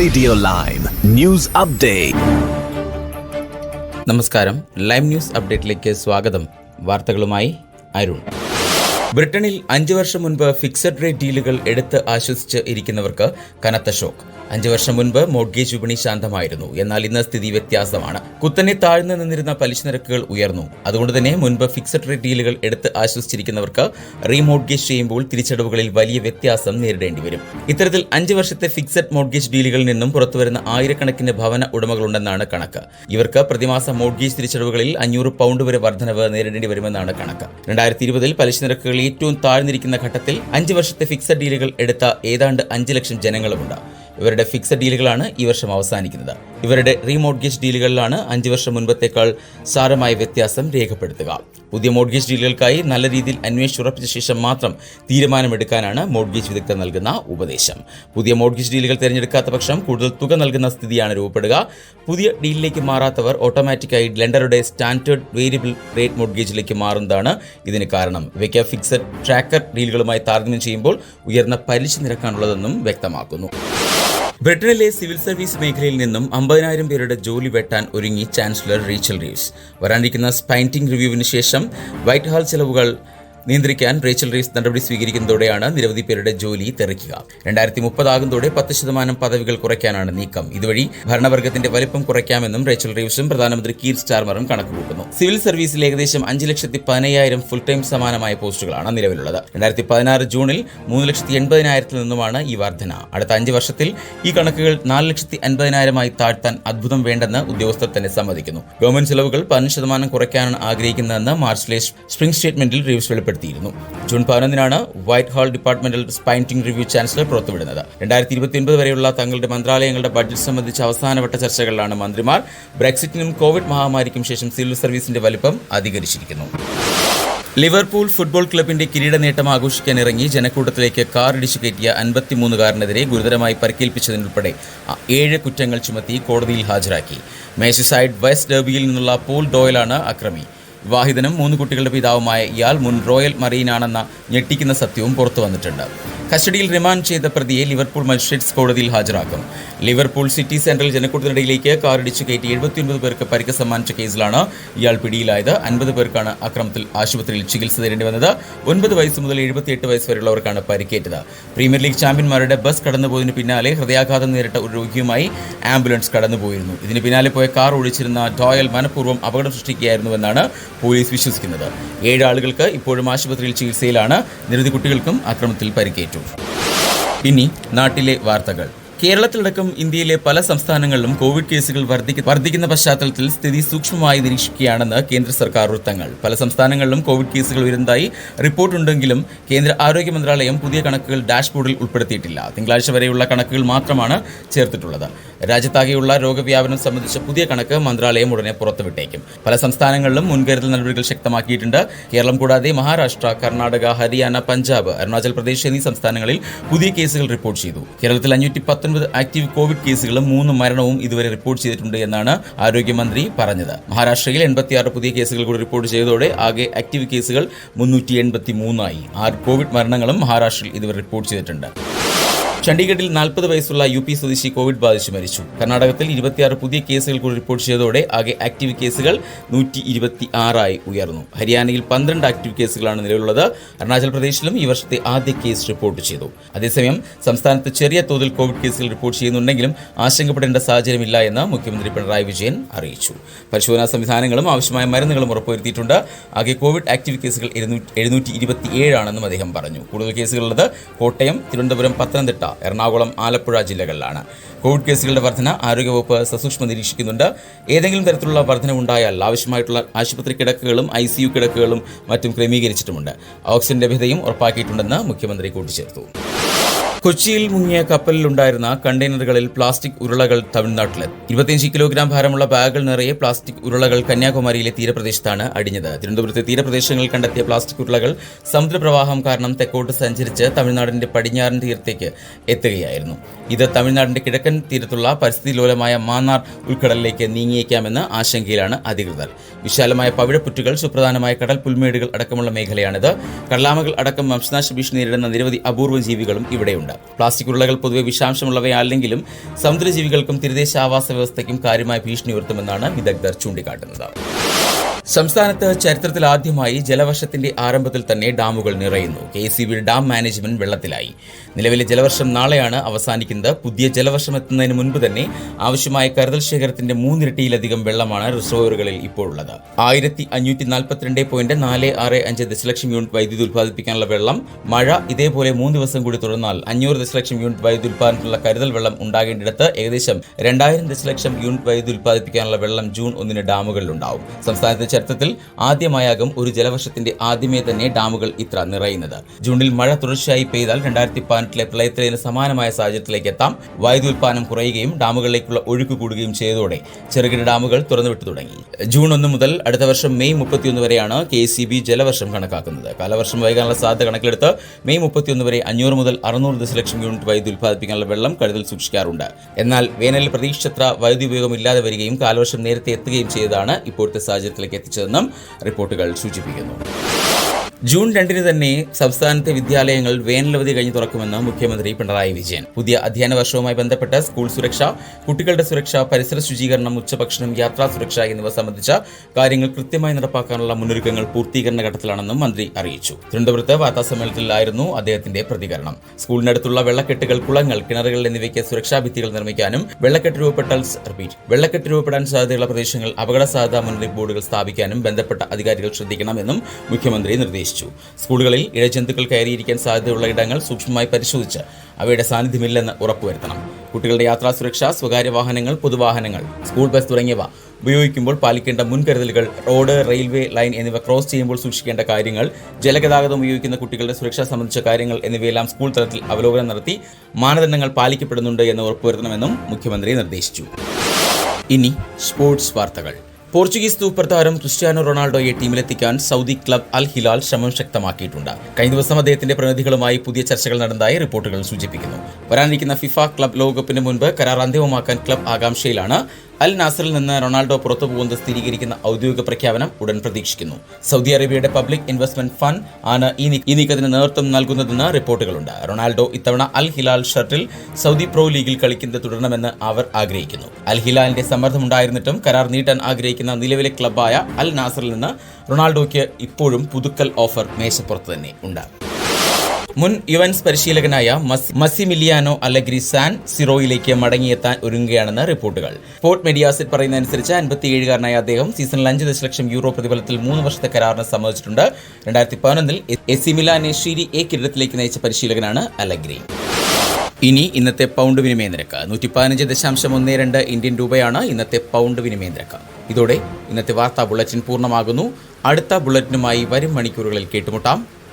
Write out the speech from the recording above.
Radio lime news update നമസ്കാരം. Lime news അപ്ഡേറ്റിലേക്ക് സ്വാഗതം. വാർത്തകളുമായി അരുൺ. ബ്രിട്ടനിൽ അഞ്ചു വർഷം മുൻപ് ഫിക്സഡ് റേറ്റ് ഡീലുകൾ എടുത്ത് ആശ്വസിച്ച് ഇരിക്കുന്നവർക്ക് കനത്ത ഷോക്ക് അഞ്ചു വർഷം മുൻപ് മോഡ്ഗേജ് വിപണി ശാന്തമായിരുന്നു. എന്നാൽ ഇന്ന് സ്ഥിതി വ്യത്യാസമാണ്. കുത്തനെ താഴ്ന്നു നിന്നിരുന്ന പലിശ നിരക്കുകൾ ഉയർന്നു. അതുകൊണ്ട് തന്നെ മുൻപ് ഫിക്സഡ് റേറ്റ് ഡീലുകൾ എടുത്ത് ആശ്വസിച്ചിരിക്കുന്നവർക്ക് റീമോഡ്ഗേജ് ചെയ്യുമ്പോൾ തിരിച്ചടവുകളിൽ വലിയ വ്യത്യാസം നേരിടേണ്ടി വരും. ഇത്തരത്തിൽ അഞ്ചു വർഷത്തെ ഫിക്സഡ് മോഡ്ഗേജ് ഡീലുകളിൽ നിന്നും പുറത്തുവരുന്ന ആയിരക്കണക്കിന് ഭവന ഉടമകളുണ്ടെന്നാണ് കണക്ക്. ഇവർക്ക് പ്രതിമാസ മോഡ്ഗേജ് തിരിച്ചടവുകളിൽ അഞ്ഞൂറ് പൗണ്ട് വരെ വർധനവ് നേരിടേണ്ടി വരുമെന്നാണ് കണക്ക്. രണ്ടായിരത്തി ഇരുപതിൽ പലിശ ഏറ്റവും താഴ്ന്നിരിക്കുന്ന ഘട്ടത്തിൽ അഞ്ച് വർഷത്തെ ഫിക്സഡ് ഡീലുകൾ എടുത്ത ഏതാണ്ട് അഞ്ച് ലക്ഷം ജനങ്ങളുമുണ്ട്. ഇവരുടെ ഫിക്സഡ് ഡീലുകളാണ് ഈ വർഷം അവസാനിക്കുന്നത്. ഇവരുടെ റീമോഡ്ഗേജ് ഡീലുകളിലാണ് അഞ്ച് വർഷം മുൻപത്തേക്കാൾ സാരമായ വ്യത്യാസം രേഖപ്പെടുത്തുക. പുതിയ മോഡ്ഗേജ് ഡീലുകൾക്കായി നല്ല രീതിയിൽ അന്വേഷിച്ചുറപ്പിച്ച ശേഷം മാത്രം തീരുമാനമെടുക്കാനാണ് മോഡ്ഗേജ് വിദഗ്ധർ നൽകുന്ന ഉപദേശം. പുതിയ മോഡ്ഗേജ് ഡീലുകൾ തിരഞ്ഞെടുക്കാത്ത പക്ഷം കൂടുതൽ തുക നൽകുന്ന സ്ഥിതിയാണ് രൂപപ്പെടുക. പുതിയ ഡീലിലേക്ക് മാറാത്തവർ ഓട്ടോമാറ്റിക്കായി ലെൻഡറുടെ സ്റ്റാൻഡേർഡ് വേരിയബിൾ റേറ്റ് മോഡ്ഗേജിലേക്ക് മാറുന്നതാണ് ഇതിന് കാരണം. ഇവയ്ക്ക് ഫിക്സഡ് ട്രാക്കർ ഡീലുകളുമായി താരതമ്യം ചെയ്യുമ്പോൾ ഉയർന്ന പലിശ നിരക്കാണുള്ളതെന്നും വ്യക്തമാക്കുന്നു. ബ്രിട്ടനിലെ സിവിൽ സർവീസ് മേഖലയിൽ നിന്നും അമ്പതിനായിരം പേരുടെ ജോലി വെട്ടാൻ ഒരുങ്ങി ചാൻസലർ റീച്ചൽ റീവ്സ്. വരാനിരിക്കുന്ന സ്പൈന്റിംഗ് റിവ്യൂവിന് ശേഷം വൈറ്റ് ഹാൾ ചെലവുകൾ നിയന്ത്രിക്കാൻ റേച്ചൽ റീസ് നടപടി സ്വീകരിക്കുന്നതോടെയാണ് നിരവധി പേരുടെ ജോലി തെറിക്കുക. രണ്ടായിരത്തി മുപ്പതാകുന്നതോടെ പത്ത് ശതമാനം പദവികൾ കുറയ്ക്കാനാണ് നീക്കം. ഇതുവഴി ഭരണവർഗത്തിന്റെ വലിപ്പം കുറയ്ക്കാമെന്നും റേച്ചൽ റീവ്സും പ്രധാനമന്ത്രി കീർ സ്റ്റാർമറും കണക്കുകൂട്ടുന്നു. സിവിൽ സർവീസിൽ ഏകദേശം അഞ്ച് ലക്ഷത്തി പതിനയ്യായിരം ഫുൾ ടൈം സമാനമായ പോസ്റ്റുകളാണ് നിലവിലുള്ളത്. രണ്ടായിരത്തി പതിനാറ് ജൂണിൽ മൂന്ന് ലക്ഷത്തി എൺപതിനായിരത്തിൽ നിന്നുമാണ് ഈ വർധന. അടുത്ത അഞ്ച് വർഷത്തിൽ ഈ കണക്കുകൾ നാല് ലക്ഷത്തി അൻപതിനായിരമായി താഴ്ത്താൻ അത്ഭുതം വേണ്ടെന്ന് ഉദ്യോഗസ്ഥർ തന്നെ സമ്മതിക്കുന്നു. ഗവൺമെന്റ് ചെലവുകൾ പതിനഞ്ച് ശതമാനം കുറയ്ക്കാനാണ് ആഗ്രഹിക്കുന്നതെന്ന് മാർച്ചിലെ സ്പ്രിംഗ് സ്റ്റേറ്റ്മെന്റിൽ റീവ്സ് വെളിപ്പെടുത്തിയിരുന്നു June പതിനൊന്നിനാണ് white hall departmental spending review chancellor പുറത്തുവിടുന്നത്. രണ്ടായിരത്തി ഇരുപത്തിയൊൻപത് വരെയുള്ള തങ്ങളുടെ മന്ത്രാലയങ്ങളുടെ ബഡ്ജറ്റ് സംബന്ധിച്ച അവസാനവട്ട ചർച്ചകളിലാണ് മന്ത്രിമാർ. ബ്രെക്സിറ്റിനും കോവിഡ് മഹാമാരിക്കും ശേഷം സിവിൽ സർവീസിന്റെ വലിപ്പം അധികരിച്ചിരിക്കുന്നു. ലിവർപൂൾ ഫുട്ബോൾ ക്ലബിന്റെ കിരീട നേട്ടം ആഘോഷിക്കാൻ ഇറങ്ങി ജനക്കൂട്ടത്തിലേക്ക് കാർ ഇടിച്ചു കയറ്റിയ അൻപത്തിമൂന്നുകാരനെതിരെ ഗുരുതരമായി പരിക്കേൽപ്പിച്ചതിനുൾപ്പെടെ ഏഴ് കുറ്റങ്ങൾ ചുമത്തി കോടതിയിൽ ഹാജരാക്കി. മേശസൈഡ് വെസ്റ്റ് ഡെർബിയിൽ നിന്നുള്ള പോൾ ഡോയലാണ് അക്രമി. വിവാഹിതനും മൂന്ന് കുട്ടികളുടെ പിതാവുമായ ഇയാൾ മുൻ റോയൽ മറീനാണെന്ന ഞെട്ടിക്കുന്ന സത്യവും പുറത്തു വന്നിട്ടുണ്ട്. കസ്റ്റഡിയിൽ റിമാൻഡ് ചെയ്ത പ്രതിയെ ലിവർപൂൾ മജിസ്ട്രേറ്റ്സ് കോടതിയിൽ ഹാജരാക്കും. ലിവർപൂൾ സിറ്റി സെൻട്രൽ ജനക്കൂട്ടത്തിനിടയിലേക്ക് കാറിടിച്ചു കയറ്റി എഴുപത്തിയൊൻപത് പേർക്ക് പരിക്ക് സമ്മാനിച്ച കേസിലാണ് ഇയാൾ പിടിയിലായത്. അൻപത് പേർക്കാണ് അക്രമത്തിൽ ആശുപത്രിയിൽ ചികിത്സ തേടേണ്ടി വന്നത്. ഒൻപത് വയസ്സ് മുതൽ എഴുപത്തിയെട്ട് വയസ്സ് വരെയുള്ളവർക്കാണ് പരിക്കേറ്റത്. പ്രീമിയർ ലീഗ് ചാമ്പ്യന്മാരുടെ ബസ് കടന്നുപോയതിനു പിന്നാലെ ഹൃദയാഘാതം നേരിട്ട ഒരു രോഗിയുമായി ആംബുലൻസ് കടന്നുപോയിരുന്നു. ഇതിന് പിന്നാലെ പോയ കാർ ഒഴിച്ചിരുന്ന ഡോയൽ മനഃപൂർവം അപകടം സൃഷ്ടിക്കുകയായിരുന്നുവെന്നാണ് പോലീസ് വിശ്വസിക്കുന്നത്. ഏഴ് ആളുകൾക്ക് ഇപ്പോഴും ആശുപത്രിയിൽ ചികിത്സയിലാണ്. നിരവധി കുട്ടികൾക്കും അക്രമത്തിൽ പരിക്കേറ്റു. ഇനി നാട്ടിലെ വാർത്തകൾ. കേരളത്തിലടക്കം ഇന്ത്യയിലെ പല സംസ്ഥാനങ്ങളിലും കോവിഡ് കേസുകൾ വർദ്ധിക്കുന്ന പശ്ചാത്തലത്തിൽ സ്ഥിതി സൂക്ഷ്മമായി നിരീക്ഷിക്കുകയാണെന്ന് കേന്ദ്ര സർക്കാർ വൃത്തങ്ങൾ. പല സംസ്ഥാനങ്ങളിലും കോവിഡ് കേസുകൾ ഉയരുന്നതായി റിപ്പോർട്ടുണ്ടെങ്കിലും കേന്ദ്ര ആരോഗ്യ മന്ത്രാലയം പുതിയ കണക്കുകൾ ഡാഷ്ബോർഡിൽ ഉൾപ്പെടുത്തിയിട്ടില്ല. തിങ്കളാഴ്ച വരെയുള്ള കണക്കുകൾ മാത്രമാണ് ചേർത്തിട്ടുള്ളത്. രാജ്യത്താകെയുള്ള രോഗവ്യാപനം സംബന്ധിച്ച പുതിയ കണക്ക് മന്ത്രാലയം ഉടനെ പുറത്തുവിട്ടേക്കും. പല സംസ്ഥാനങ്ങളിലും മുൻകരുതൽ നടപടികൾ ശക്തമാക്കിയിട്ടുണ്ട്. കേരളം കൂടാതെ മഹാരാഷ്ട്ര കർണാടക ഹരിയാന പഞ്ചാബ് അരുണാചൽ പ്രദേശ് എന്നീ സംസ്ഥാനങ്ങളിൽ പുതിയ കേസുകൾ റിപ്പോർട്ട് ചെയ്തു. കേരളത്തിൽ അഞ്ഞൂറ്റി പത്തൊൻപത് ആക്റ്റീവ് കോവിഡ് കേസുകളും മൂന്ന് മരണവും ഇതുവരെ റിപ്പോർട്ട് ചെയ്തിട്ടുണ്ട് എന്നാണ് ആരോഗ്യമന്ത്രി പറഞ്ഞത്. മഹാരാഷ്ട്രയിൽ എൺപത്തിയാറ് പുതിയ കേസുകൾ കൂടി റിപ്പോർട്ട് ചെയ്തതോടെ ആകെ ആക്റ്റീവ് കേസുകൾ മുന്നൂറ്റി എൺപത്തി മൂന്നായി ആറ് കോവിഡ് മരണങ്ങളും മഹാരാഷ്ട്രയിൽ ഇതുവരെ റിപ്പോർട്ട് ചെയ്തിട്ടുണ്ട്. ചണ്ഡീഗഡിൽ നാൽപ്പത് വയസ്സുള്ള യു പി സ്വദേശി കോവിഡ് ബാധിച്ച് മരിച്ചു. കർണാടകത്തിൽ ഇരുപത്തിയാറ് പുതിയ കേസുകൾ കൂടി റിപ്പോർട്ട് ചെയ്തതോടെ ആകെ ആക്റ്റീവ് കേസുകൾ നൂറ്റി ഇരുപത്തി ആറായി ഉയർന്നു. ഹരിയാനയിൽ പന്ത്രണ്ട് ആക്റ്റീവ് കേസുകളാണ് നിലവിലുള്ളത്. അരുണാചൽ പ്രദേശിലും ഈ വർഷത്തെ ആദ്യ കേസ് റിപ്പോർട്ട് ചെയ്തു. അതേസമയം സംസ്ഥാനത്ത് ചെറിയ തോതിൽ കോവിഡ് കേസുകൾ റിപ്പോർട്ട് ചെയ്യുന്നുണ്ടെങ്കിലും ആശങ്കപ്പെടേണ്ട സാഹചര്യമില്ല എന്ന് മുഖ്യമന്ത്രി പിണറായി വിജയൻ അറിയിച്ചു. പരിശോധനാ സംവിധാനങ്ങളും ആവശ്യമായ മരുന്നുകളും ഉറപ്പുവരുത്തിയിട്ടുണ്ട്. ആകെ കോവിഡ് ആക്റ്റീവ് കേസുകൾ എഴുന്നൂറ്റി ഇരുപത്തിയേഴാണെന്നും അദ്ദേഹം പറഞ്ഞു. കൂടുതൽ കേസുകളുള്ളത് കോട്ടയം തിരുവനന്തപുരം പത്തനംതിട്ട എറണാകുളം ആലപ്പുഴ ജില്ലകളിലാണ്. കോവിഡ് കേസുകളുടെ വർധന ആരോഗ്യവകുപ്പ് സസൂക്ഷ്മം നിരീക്ഷിക്കുന്നുണ്ട്. ഏതെങ്കിലും തരത്തിലുള്ള വർധന ഉണ്ടായാൽ ആവശ്യമായിട്ടുള്ള ആശുപത്രി കിടക്കുകളും ഐ സി യു കിടക്കുകളും മറ്റും ക്രമീകരിച്ചിട്ടുമുണ്ട്. ഓക്സിജൻ ലഭ്യതയും ഉറപ്പാക്കിയിട്ടുണ്ടെന്ന് മുഖ്യമന്ത്രി കൂട്ടിച്ചേർത്തു. കൊച്ചിയിൽ മുങ്ങിയ കപ്പലിലുണ്ടായിരുന്ന കണ്ടെയ്നറുകളിൽ പ്ലാസ്റ്റിക് ഉരുളകൾ തമിഴ്നാട്ടിലെത്തി. ഇരുപത്തിയഞ്ച് കിലോഗ്രാം ഭാരമുള്ള ബാഗുകൾ നിറയെ പ്ലാസ്റ്റിക് ഉരുളകൾ കന്യാകുമാരിയിലെ തീരപ്രദേശത്താണ് അടിഞ്ഞത്. തിരുവനന്തപുരത്തെ തീരപ്രദേശങ്ങളിൽ കണ്ടെത്തിയ പ്ലാസ്റ്റിക് ഉരുളകൾ സമുദ്രപ്രവാഹം കാരണം തെക്കോട്ട് സഞ്ചരിച്ച് തമിഴ്നാടിന്റെ പടിഞ്ഞാറൻ തീരത്തേക്ക് എത്തുകയായിരുന്നു. ഇത് തമിഴ്നാടിന്റെ കിഴക്കൻ തീരത്തുള്ള പരിസ്ഥിതി ലോലമായ മാന്നാർ ഉൾക്കടലിലേക്ക് നീങ്ങിയേക്കാമെന്ന് ആശങ്കയിലാണ് അധികൃതർ. വിശാലമായ പവിഴപ്പുറ്റുകൾ സുപ്രധാനമായ കടൽ പുൽമേടുകൾ അടക്കമുള്ള മേഖലയാണിത്. കടലാമകൾ അടക്കം വംശനാശ ഭീഷണി നേരിടുന്ന നിരവധി അപൂർവ ജീവികളും ഇവിടെയുണ്ട്. മുന്നറിയിപ്പുണ്ട് പ്ലാസ്റ്റിക് ഉരുളകൾ പൊതുവെ വിഷാംശമുള്ളവയല്ലെങ്കിലും സമുദ്രജീവികൾക്കും തീരദേശ ആവാസ വ്യവസ്ഥയ്ക്കും കാര്യമായ ഭീഷണി ഉയർത്തുമെന്നാണ് വിദഗ്ധർ ചൂണ്ടിക്കാട്ടുന്നത്. സംസ്ഥാനത്ത് ചരിത്രത്തിൽ ആദ്യമായി ജലവർഷത്തിന്റെ ആരംഭത്തിൽ തന്നെ ഡാമുകൾ നിറയുന്നു. K C B dam management വെള്ളത്തിലായി. നിലവിലെ ജലവർഷം നാളെയാണ് അവസാനിക്കുന്നത്. പുതിയ ജലവർഷം എത്തുന്നതിന് മുൻപ് തന്നെ ആവശ്യമായ കരുതൽ ശേഖരത്തിന്റെ മൂന്നിരട്ടിയിലധികം വെള്ളമാണ് റിസർവറുകളിൽ ഇപ്പോഴുള്ളത്. ആയിരത്തി അഞ്ഞൂറ്റി നാൽപ്പത്തിരണ്ട് പോയിന്റ് നാല് ആറ് അഞ്ച് ദശലക്ഷം യൂണിറ്റ് വൈദ്യുതി ഉത്പാദിപ്പിക്കാനുള്ള വെള്ളം മഴ ഇതേപോലെ മൂന്ന് ദിവസം കൂടി തുടർന്നാൽ അഞ്ഞൂറ് ദശലക്ഷം യൂണിറ്റ് വൈദ്യുതി ഉൽപ്പാദനത്തിനുള്ള കരുതൽ വെള്ളം ഉണ്ടാകേണ്ടിടത്ത് ഏകദേശം രണ്ടായിരം ദശലക്ഷം യൂണിറ്റ് വൈദ്യുതി ഉത്പാദിപ്പിക്കാനുള്ള വെള്ളം ജൂൺ ഒന്നിന് ഡാമുകളിലുണ്ടാവും. സംസ്ഥാനത്തെ ചരിത്രത്തിൽ ആദ്യമായാകും ഒരു ജലവർഷത്തിന്റെ ആദ്യമേ തന്നെ ഡാമുകൾ ഇത്ര നിറയുന്നത്. ജൂണിൽ മഴ തുടർച്ചയായി പെയ്താൽ രണ്ടായിരത്തി പതിനെട്ടിലെ പ്രളയത്തിലേതിന് സമാനമായ സാഹചര്യത്തിലേക്ക് എത്താം. വൈദ്യുതി ഉൽപ്പാദനം കുറയുകയും ഡാമുകളിലേക്കുള്ള ഒഴുക്ക് കൂടുകയും ചെയ്തതോടെ ചെറുകിട ഡാമുകൾ തുറന്നുവിട്ടു തുടങ്ങി. ജൂൺ ഒന്ന് മുതൽ അടുത്ത വർഷം മെയ് മുപ്പത്തിയൊന്ന് വരെയാണ് കെ സി ബി ജലവർഷം കണക്കാക്കുന്നത്. കാലവർഷം വൈകാനുള്ള സാധ്യത കണക്കിലെടുത്ത് മെയ് മുപ്പത്തിയൊന്ന് വരെ അഞ്ഞൂറ് മുതൽ അറുന്നൂറ് ദശലക്ഷം യൂണിറ്റ് വൈദ്യുതി ഉൽപ്പാദിപ്പിക്കാനുള്ള വെള്ളം കരുതൽ സൂക്ഷിക്കാറുണ്ട്. എന്നാൽ വേനലിൽ പ്രതീക്ഷിച്ചത്ര വൈദ്യുതി ഉപയോഗം ഇല്ലാതെ വരികയും കാലവർഷം നേരത്തെ എത്തുകയും ചെയ്തതാണ് ഇപ്പോഴത്തെ സാഹചര്യത്തിലേക്ക് എത്തിച്ചതെന്നും റിപ്പോർട്ടുകൾ സൂചിപ്പിക്കുന്നു. ജൂൺ രണ്ടിന് തന്നെ സംസ്ഥാനത്തെ വിദ്യാലയങ്ങൾ വേനലവധി കഴിഞ്ഞ് തുറക്കുമെന്ന് മുഖ്യമന്ത്രി പിണറായി വിജയൻ. പുതിയ അധ്യയന വർഷവുമായി ബന്ധപ്പെട്ട സ്കൂൾ സുരക്ഷ കുട്ടികളുടെ സുരക്ഷ പരിസര ശുചീകരണം ഉച്ചഭക്ഷണം യാത്രാ സുരക്ഷ എന്നിവ സംബന്ധിച്ച കാര്യങ്ങൾ കൃത്യമായി നടപ്പാക്കാനുള്ള മുന്നൊരുക്കങ്ങൾ പൂർത്തീകരണ ഘട്ടത്തിലാണെന്നും മന്ത്രി അറിയിച്ചു. തിരുവനന്തപുരത്ത് വാർത്താസമ്മേളനത്തിലായിരുന്നു അദ്ദേഹത്തിന്റെ പ്രതികരണം. സ്കൂളിനടുത്തുള്ള വെള്ളക്കെട്ടുകൾ കുളങ്ങൾ കിണറുകൾ എന്നിവയ്ക്ക് സുരക്ഷാ ഭിത്തികൾ നിർമ്മിക്കാനും വെള്ളക്കെട്ട് രൂപപ്പെട്ടാൽ റിപ്പീറ്റ്. വെള്ളക്കെട്ട് രൂപപ്പെടാൻ സാധ്യതയുള്ള പ്രദേശങ്ങൾ അപകട സാധ്യതാ മുന്നറിയിപ്പ് ബോർഡുകൾ സ്ഥാപിക്കാനും ബന്ധപ്പെട്ട അധികാരികൾ ശ്രദ്ധിക്കണമെന്നും മുഖ്യമന്ത്രി നിർദ്ദേശിച്ചു. സ്കൂളുകളിൽ ഇഴജന്തുക്കൾ കയറിയിരിക്കാൻ സാധ്യതയുള്ള ഇടങ്ങൾ സൂക്ഷ്മമായി പരിശോധിച്ച് അവയുടെ സാന്നിധ്യമില്ലെന്ന് ഉറപ്പുവരുത്തണം. കുട്ടികളുടെ യാത്രാ സുരക്ഷ സ്വകാര്യ വാഹനങ്ങൾ പൊതുവാഹനങ്ങൾ സ്കൂൾ ബസ് തുടങ്ങിയവ ഉപയോഗിക്കുമ്പോൾ പാലിക്കേണ്ട മുൻകരുതലുകൾ റോഡ് റെയിൽവേ ലൈൻ എന്നിവ ക്രോസ് ചെയ്യുമ്പോൾ സൂക്ഷിക്കേണ്ട കാര്യങ്ങൾ ജലഗതാഗതം ഉപയോഗിക്കുന്ന കുട്ടികളുടെ സുരക്ഷ സംബന്ധിച്ച കാര്യങ്ങൾ എന്നിവയെല്ലാം സ്കൂൾ തലത്തിൽ അവലോകനം നടത്തി മാനദണ്ഡങ്ങൾ പാലിക്കപ്പെടുന്നുണ്ട് എന്ന് ഉറപ്പുവരുത്തണമെന്നും മുഖ്യമന്ത്രി നിർദ്ദേശിച്ചു. ഇനി സ്പോർട്സ് വാർത്തകൾ. പോർച്ചുഗീസ് സൂപ്പർ താരം ക്രിസ്ത്യാനോ റൊണാൾഡോയെ ടീമിലെത്തിക്കാൻ സൗദി ക്ലബ് അൽ ഹിലാൽ ശ്രമം ശക്തമാക്കിയിട്ടുണ്ട്. കഴിഞ്ഞ ദിവസം അദ്ദേഹത്തിന്റെ പ്രതിനിധികളുമായി പുതിയ ചർച്ചകൾ നടന്നതായി റിപ്പോർട്ടുകൾ സൂചിപ്പിക്കുന്നു. വരാനിരിക്കുന്ന ഫിഫ ക്ലബ് ലോകകപ്പിന് മുൻപ് കരാർ അന്തിമമാക്കാൻ ക്ലബ് ആകാംക്ഷയിലാണ്. അൽ നാസറിൽ നിന്ന് റൊണാൾഡോ പുറത്തു പോകുന്നത് സ്ഥിരീകരിക്കുന്ന ഔദ്യോഗിക പ്രഖ്യാപനം ഉടൻ പ്രതീക്ഷിക്കുന്നു. സൗദി അറേബ്യയുടെ പബ്ലിക് ഇൻവെസ്റ്റ്മെന്റ് ഫണ്ട് ആണ് ഈ നീക്കത്തിന് നേതൃത്വം നൽകുന്നതെന്ന് റിപ്പോർട്ടുകളുണ്ട്. റൊണാൾഡോ ഇത്തവണ അൽ ഹിലാൽ ഷർട്ടിൽ സൗദി പ്രോ ലീഗിൽ കളിക്കുന്നത് തുടരണമെന്ന് അവർ ആഗ്രഹിക്കുന്നു. അൽ ഹിലാലിന്റെ സമ്മർദ്ദമുണ്ടായിരുന്നിട്ടും കരാർ നീട്ടാൻ ആഗ്രഹിക്കുന്ന നിലവിലെ ക്ലബായ അൽ നാസറിൽ നിന്ന് റൊണാൾഡോയ്ക്ക് ഇപ്പോഴും പുതുക്കൽ ഓഫർ മേശപ്പുറത്ത് തന്നെ ഉണ്ട്. മുൻ യുവൻസ് പരിശീലകനായ മസ്- മസിമിലിയാനോ അലഗ്രി സാൻ സിറോയിലേക്ക് മടങ്ങിയെത്താൻ ഒരുങ്ങുകയാണെന്ന് റിപ്പോർട്ടുകൾ. സ്പോർട്ട് മീഡിയാസിറ്റ് പറയുന്നതനുസരിച്ച് അൻപത്തിയേഴുകാരനായ അദ്ദേഹം സീസണിൽ അഞ്ച് ദശലക്ഷം യൂറോ പ്രതിഫലത്തിൽ മൂന്ന് വർഷത്തെ കരാറിന് സമ്മതിച്ചിട്ടുണ്ട്. രണ്ടായിരത്തി പതിനൊന്നിൽ എസി മിലാനെ ഷീരി എ കിരീടത്തിലേക്ക് നയിച്ച പരിശീലകനാണ് അലഗ്രി. ഇനി ഇന്നത്തെ പൗണ്ട് വിനിമയ നിരക്ക് നൂറ്റി പതിനഞ്ച് ദശാംശം ഒന്ന് രണ്ട് ഇന്ത്യൻ രൂപയാണ് ഇന്നത്തെ പൗണ്ട് വിനിമയ നിരക്ക്. ഇതോടെ ഇന്നത്തെ വാർത്താ ബുള്ളറ്റിൻ പൂർണമാകുന്നു. അടുത്ത ബുള്ളറ്റിനുമായി വരും മണിക്കൂറുകളിൽ കേട്ടുമുട്ടാം.